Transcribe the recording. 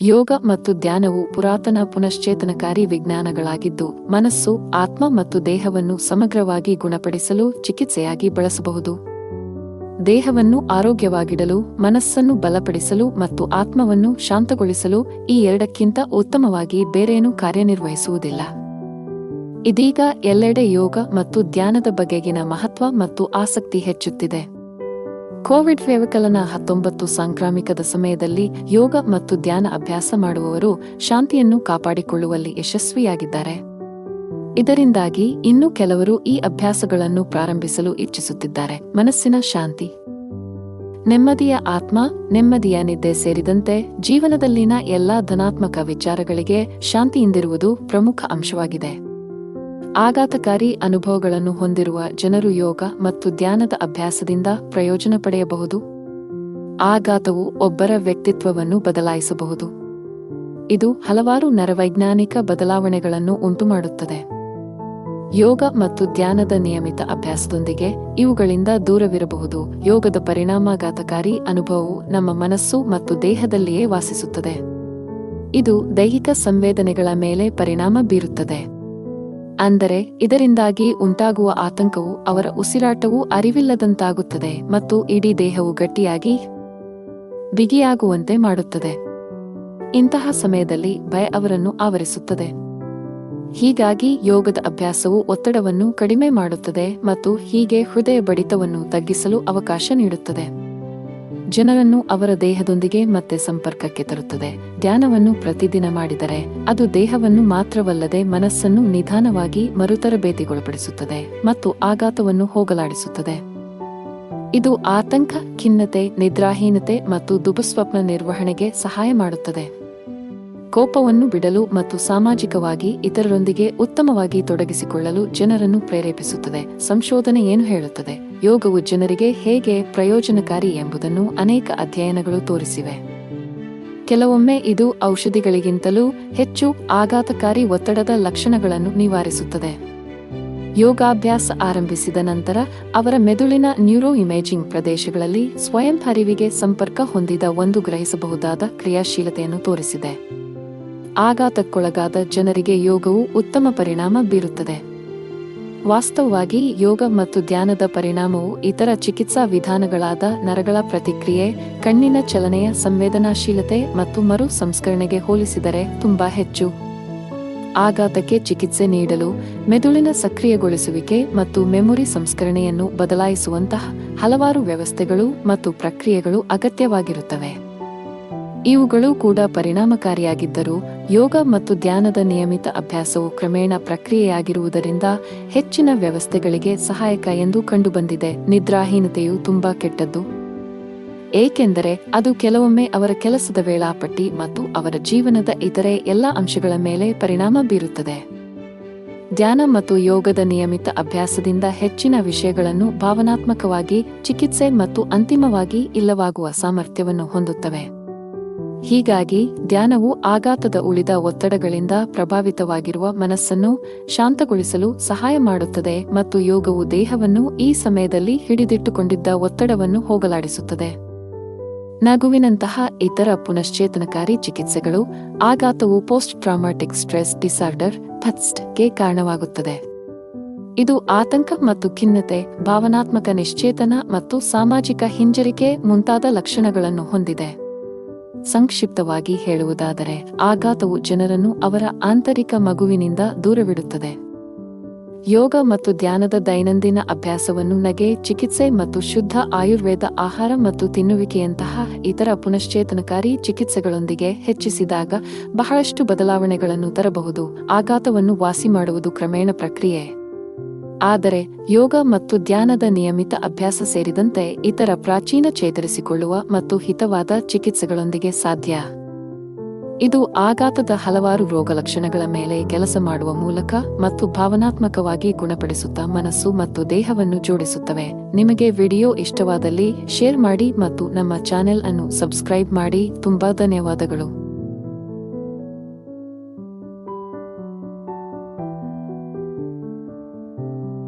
ಯೋಗ ಮತ್ತು ಧ್ಯಾನವು ಪುರಾತನ ಪುನಶ್ಚೇತನಕಾರಿ ವಿಜ್ಞಾನಗಳಾಗಿದ್ದು, ಮನಸ್ಸು, ಆತ್ಮ ಮತ್ತು ದೇಹವನ್ನು ಸಮಗ್ರವಾಗಿ ಗುಣಪಡಿಸಲು ಚಿಕಿತ್ಸೆಯಾಗಿ ಬಳಸಬಹುದು. ದೇಹವನ್ನು ಆರೋಗ್ಯವಾಗಿಡಲು, ಮನಸ್ಸನ್ನು ಬಲಪಡಿಸಲು ಮತ್ತು ಆತ್ಮವನ್ನು ಶಾಂತಗೊಳಿಸಲು ಈ ಎರಡಕ್ಕಿಂತ ಉತ್ತಮವಾಗಿ ಬೇರೇನೂ ಕಾರ್ಯನಿರ್ವಹಿಸುವುದಿಲ್ಲ. ಇದೀಗ ಎಲ್ಲೆಡೆ ಯೋಗ ಮತ್ತು ಧ್ಯಾನದ ಬಗೆಗಿನ ಮಹತ್ವ ಮತ್ತು ಆಸಕ್ತಿ ಹೆಚ್ಚುತ್ತಿದೆ. ಕೋವಿಡ್ ವ್ಯವಕಲನ ಹತ್ತೊಂಬತ್ತು ಸಾಂಕ್ರಾಮಿಕದ ಸಮಯದಲ್ಲಿ ಯೋಗ ಮತ್ತು ಧ್ಯಾನ ಅಭ್ಯಾಸ ಮಾಡುವವರು ಶಾಂತಿಯನ್ನು ಕಾಪಾಡಿಕೊಳ್ಳುವಲ್ಲಿ ಯಶಸ್ವಿಯಾಗಿದ್ದಾರೆ. ಇದರಿಂದಾಗಿ ಇನ್ನೂ ಕೆಲವರು ಈ ಅಭ್ಯಾಸಗಳನ್ನು ಪ್ರಾರಂಭಿಸಲು ಇಚ್ಛಿಸುತ್ತಿದ್ದಾರೆ. ಮನಸ್ಸಿನ ಶಾಂತಿ. ನೆಮ್ಮದಿಯ ಆತ್ಮ, ನೆಮ್ಮದಿಯ ನಿದ್ದೆ ಸೇರಿದಂತೆ ಜೀವನದಲ್ಲಿನ ಎಲ್ಲಾ ಧನಾತ್ಮಕ ವಿಚಾರಗಳಿಗೆ ಶಾಂತಿಯಿಂದಿರುವುದು ಪ್ರಮುಖ ಅಂಶವಾಗಿದೆ. ಆಘಾತಕಾರಿ ಅನುಭವಗಳನ್ನು ಹೊಂದಿರುವ ಜನರು ಯೋಗ ಮತ್ತು ಧ್ಯಾನದ ಅಭ್ಯಾಸದಿಂದ ಪ್ರಯೋಜನ ಪಡೆಯಬಹುದು. ಆಘಾತವು ಒಬ್ಬರ ವ್ಯಕ್ತಿತ್ವವನ್ನು ಬದಲಾಯಿಸಬಹುದು. ಇದು ಹಲವಾರು ನರವೈಜ್ಞಾನಿಕ ಬದಲಾವಣೆಗಳನ್ನು ಉಂಟುಮಾಡುತ್ತದೆ. ಯೋಗ ಮತ್ತು ಧ್ಯಾನದ ನಿಯಮಿತ ಅಭ್ಯಾಸದೊಂದಿಗೆ ಇವುಗಳಿಂದ ದೂರವಿರಬಹುದು. ಯೋಗದ ಪರಿಣಾಮಘಾತಕಾರಿ ಅನುಭವವು ನಮ್ಮ ಮನಸ್ಸು ಮತ್ತು ದೇಹದಲ್ಲಿಯೇ ವಾಸಿಸುತ್ತದೆ. ಇದು ದೈಹಿಕ ಸಂವೇದನೆಗಳ ಮೇಲೆ ಪರಿಣಾಮ ಬೀರುತ್ತದೆ. ಅಂದರೆ ಇದರಿಂದಾಗಿ ಉಂಟಾಗುವ ಆತಂಕವು ಅವರ ಉಸಿರಾಟವು ಅರಿವಿಲ್ಲದಂತಾಗುತ್ತದೆ ಮತ್ತು ಇಡೀ ದೇಹವು ಗಟ್ಟಿಯಾಗಿ ಬಿಗಿಯಾಗುವಂತೆ ಮಾಡುತ್ತದೆ. ಇಂತಹ ಸಮಯದಲ್ಲಿ ಭಯ ಅವರನ್ನು ಆವರಿಸುತ್ತದೆ. ಹೀಗಾಗಿ ಯೋಗದ ಅಭ್ಯಾಸವು ಒತ್ತಡವನ್ನು ಕಡಿಮೆ ಮಾಡುತ್ತದೆ ಮತ್ತು ಹೀಗೆ ಹೃದಯ ಬಡಿತವನ್ನು ತಗ್ಗಿಸಲು ಅವಕಾಶ ನೀಡುತ್ತದೆ. ಜನರನ್ನು ಅವರ ದೇಹದೊಂದಿಗೆ ಮತ್ತೆ ಸಂಪರ್ಕಕ್ಕೆ ತರುತ್ತದೆ. ಧ್ಯಾನವನ್ನು ಪ್ರತಿದಿನ ಮಾಡಿದರೆ ಅದು ದೇಹವನ್ನು ಮಾತ್ರವಲ್ಲದೆ ಮನಸ್ಸನ್ನು ನಿಧಾನವಾಗಿ ಮರುತರಬೇತಿಗೊಳಪಡಿಸುತ್ತದೆ ಮತ್ತು ಆಘಾತವನ್ನು ಹೋಗಲಾಡಿಸುತ್ತದೆ. ಇದು ಆತಂಕ, ಖಿನ್ನತೆ, ನಿದ್ರಾಹೀನತೆ ಮತ್ತು ದುಬಸ್ವಪ್ನ ನಿರ್ವಹಣೆಗೆ ಸಹಾಯ ಮಾಡುತ್ತದೆ. ಕೋಪವನ್ನು ಬಿಡಲು ಮತ್ತು ಸಾಮಾಜಿಕವಾಗಿ ಇತರರೊಂದಿಗೆ ಉತ್ತಮವಾಗಿ ತೊಡಗಿಸಿಕೊಳ್ಳಲು ಜನರನ್ನು ಪ್ರೇರೇಪಿಸುತ್ತದೆ. ಸಂಶೋಧನೆ ಏನು ಹೇಳುತ್ತದೆ? ಯೋಗವು ಜನರಿಗೆ ಹೇಗೆ ಪ್ರಯೋಜನಕಾರಿ ಎಂಬುದನ್ನು ಅನೇಕ ಅಧ್ಯಯನಗಳು ತೋರಿಸಿವೆ. ಕೆಲವೊಮ್ಮೆ ಇದು ಔಷಧಿಗಳಿಗಿಂತಲೂ ಹೆಚ್ಚು ಆಘಾತಕಾರಿ ಒತ್ತಡದ ಲಕ್ಷಣಗಳನ್ನು ನಿವಾರಿಸುತ್ತದೆ. ಯೋಗಾಭ್ಯಾಸ ಆರಂಭಿಸಿದ ನಂತರ ಅವರ ಮೆದುಳಿನ ನ್ಯೂರೋ ಇಮೇಜಿಂಗ್ ಪ್ರದೇಶಗಳಲ್ಲಿ ಸ್ವಯಂ ಹರಿವಿಗೆ ಸಂಪರ್ಕ ಹೊಂದಿದ ಒಂದು ಗ್ರಹಿಸಬಹುದಾದ ಕ್ರಿಯಾಶೀಲತೆಯನ್ನು ತೋರಿಸಿದೆ. ಆಘಾತಕ್ಕೊಳಗಾದ ಜನರಿಗೆ ಯೋಗವು ಉತ್ತಮ ಪರಿಣಾಮ ಬೀರುತ್ತದೆ. ವಾಸ್ತವವಾಗಿ ಯೋಗ ಮತ್ತು ಧ್ಯಾನದ ಪರಿಣಾಮವು ಇತರ ಚಿಕಿತ್ಸಾ ವಿಧಾನಗಳಾದ ನರಗಳ ಪ್ರತಿಕ್ರಿಯೆ, ಕಣ್ಣಿನ ಚಲನೆಯ ಸಂವೇದನಾಶೀಲತೆ ಮತ್ತು ಮರು ಸಂಸ್ಕರಣೆಗೆ ಹೋಲಿಸಿದರೆ ತುಂಬಾ ಹೆಚ್ಚು. ಆಘಾತಕ್ಕೆ ಚಿಕಿತ್ಸೆ ನೀಡಲು, ಮೆದುಳಿನ ಸಕ್ರಿಯಗೊಳಿಸುವಿಕೆ ಮತ್ತು ಮೆಮೊರಿ ಸಂಸ್ಕರಣೆಯನ್ನು ಬದಲಾಯಿಸುವಂತಹ ಹಲವಾರು ವ್ಯವಸ್ಥೆಗಳು ಮತ್ತು ಪ್ರಕ್ರಿಯೆಗಳು ಅಗತ್ಯವಾಗಿರುತ್ತವೆ. ಇವುಗಳು ಕೂಡ ಪರಿಣಾಮಕಾರಿಯಾಗಿದ್ದರೂ ಯೋಗ ಮತ್ತು ಧ್ಯಾನದ ನಿಯಮಿತ ಅಭ್ಯಾಸವು ಕ್ರಮೇಣ ಪ್ರಕ್ರಿಯೆಯಾಗಿರುವುದರಿಂದ ಹೆಚ್ಚಿನ ವ್ಯವಸ್ಥೆಗಳಿಗೆ ಸಹಾಯಕ ಎಂದು ಕಂಡುಬಂದಿದೆ. ನಿದ್ರಾಹೀನತೆಯು ತುಂಬಾ ಕೆಟ್ಟದ್ದು. ಏಕೆಂದರೆ ಅದು ಕೆಲವೊಮ್ಮೆ ಅವರ ಕೆಲಸದ ವೇಳಾಪಟ್ಟಿ ಮತ್ತು ಅವರ ಜೀವನದ ಇತರೆ ಎಲ್ಲ ಅಂಶಗಳ ಮೇಲೆ ಪರಿಣಾಮ ಬೀರುತ್ತದೆ. ಧ್ಯಾನ ಮತ್ತು ಯೋಗದ ನಿಯಮಿತ ಅಭ್ಯಾಸದಿಂದ ಹೆಚ್ಚಿನ ವಿಷಯಗಳನ್ನು ಭಾವನಾತ್ಮಕವಾಗಿ, ಚಿಕಿತ್ಸೆ ಮತ್ತು ಅಂತಿಮವಾಗಿ ಇಲ್ಲವಾಗುವ ಸಾಮರ್ಥ್ಯವನ್ನು ಹೊಂದುತ್ತವೆ. ಹೀಗಾಗಿ ಧ್ಯಾನವು ಆಘಾತದ ಉಳಿದ ಒತ್ತಡಗಳಿಂದ ಪ್ರಭಾವಿತವಾಗಿರುವ ಮನಸ್ಸನ್ನು ಶಾಂತಗೊಳಿಸಲು ಸಹಾಯ ಮಾಡುತ್ತದೆ ಮತ್ತು ಯೋಗವು ದೇಹವನ್ನು ಈ ಸಮಯದಲ್ಲಿ ಹಿಡಿದಿಟ್ಟುಕೊಂಡಿದ್ದ ಒತ್ತಡವನ್ನು ಹೋಗಲಾಡಿಸುತ್ತದೆ. ನಗುವಿನಂತಹ ಇತರ ಪುನಶ್ಚೇತನಕಾರಿ ಚಿಕಿತ್ಸೆಗಳು ಆಘಾತವು ಪೋಸ್ಟ್ ಟ್ರಾಮಾಟಿಕ್ ಸ್ಟ್ರೆಸ್ ಡಿಸಾರ್ಡರ್ಗೆ ಕಾರಣವಾಗುತ್ತದೆ. ಇದು ಆತಂಕ ಮತ್ತು ಖಿನ್ನತೆ, ಭಾವನಾತ್ಮಕ ನಿಶ್ಚೇತನ ಮತ್ತು ಸಾಮಾಜಿಕ ಹಿಂಜರಿಕೆ ಮುಂತಾದ ಲಕ್ಷಣಗಳನ್ನು ಹೊಂದಿದೆ. ಸಂಕ್ಷಿಪ್ತವಾಗಿ ಹೇಳುವುದಾದರೆ, ಆಘಾತವು ಜನರನ್ನು ಅವರ ಆಂತರಿಕ ಮಗುವಿನಿಂದ ದೂರವಿಡುತ್ತದೆ. ಯೋಗ ಮತ್ತು ಧ್ಯಾನದ ದೈನಂದಿನ ಅಭ್ಯಾಸವನ್ನು ನಗೆ, ಚಿಕಿತ್ಸೆ ಮತ್ತು ಶುದ್ಧ ಆಯುರ್ವೇದ ಆಹಾರ ಮತ್ತು ತಿನ್ನುವಿಕೆಯಂತಹ ಇತರ ಪುನಶ್ಚೇತನಕಾರಿ ಚಿಕಿತ್ಸೆಗಳೊಂದಿಗೆ ಹೆಚ್ಚಿಸಿದಾಗ ಬಹಳಷ್ಟು ಬದಲಾವಣೆಗಳನ್ನು ತರಬಹುದು. ಆಘಾತವನ್ನು ವಾಸಿ ಮಾಡುವುದು ಕ್ರಮೇಣ ಪ್ರಕ್ರಿಯೆ. ಆದರೆ ಯೋಗ ಮತ್ತು ಧ್ಯಾನದ ನಿಯಮಿತ ಅಭ್ಯಾಸ ಸೇರಿದಂತೆ ಇತರ ಪ್ರಾಚೀನ ಚೇತರಿಸಿಕೊಳ್ಳುವ ಮತ್ತು ಹಿತವಾದ ಚಿಕಿತ್ಸೆಗಳೊಂದಿಗೆ ಸಾಧ್ಯ. ಇದು ಆಘಾತದ ಹಲವಾರು ರೋಗಲಕ್ಷಣಗಳ ಮೇಲೆ ಕೆಲಸ ಮಾಡುವ ಮೂಲಕ ಮತ್ತು ಭಾವನಾತ್ಮಕವಾಗಿ ಗುಣಪಡಿಸುತ್ತಾ ಮನಸ್ಸು ಮತ್ತು ದೇಹವನ್ನು ಜೋಡಿಸುತ್ತವೆ. ನಿಮಗೆ ವಿಡಿಯೋ ಇಷ್ಟವಾದಲ್ಲಿ ಶೇರ್ ಮಾಡಿ ಮತ್ತು ನಮ್ಮ ಚಾನೆಲ್ ಅನ್ನು ಸಬ್ಸ್ಕ್ರೈಬ್ ಮಾಡಿ. ತುಂಬಾ ಧನ್ಯವಾದಗಳು.